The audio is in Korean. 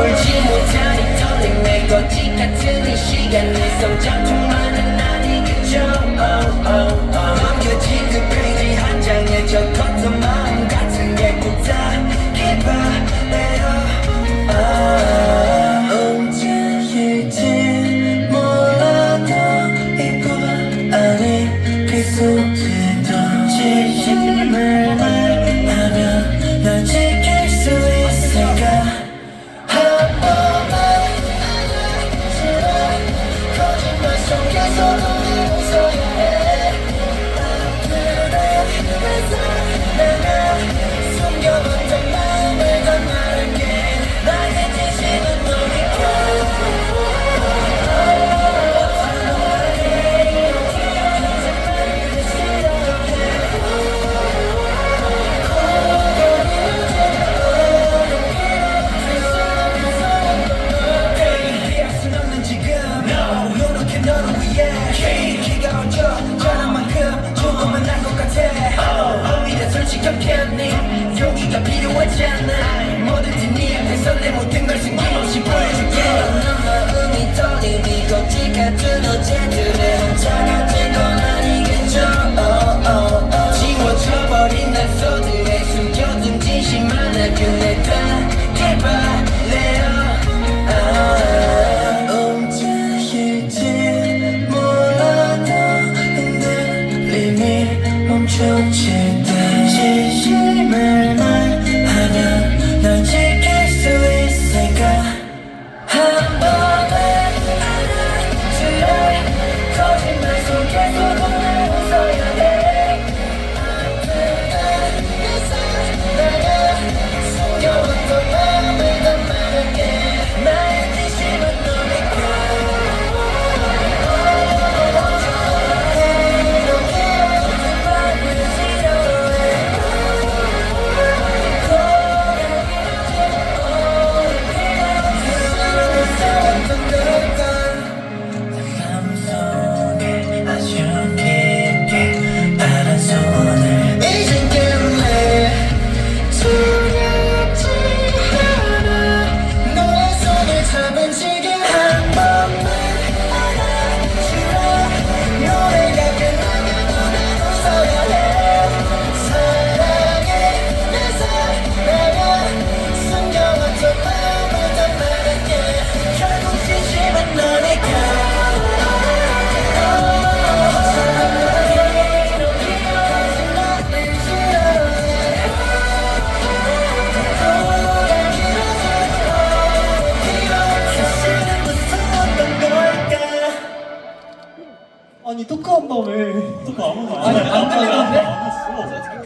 물지 못하니 떨림 내 거지 같은 이 시간 내 성장 정말 give me. 멈춰질 때 진심을 말하면 널 지킬 수 있을까? 한 번만 안아줄래 거짓말 속에서도 아니 토크한다며. 또 아무나. 아니, 안 들리던데?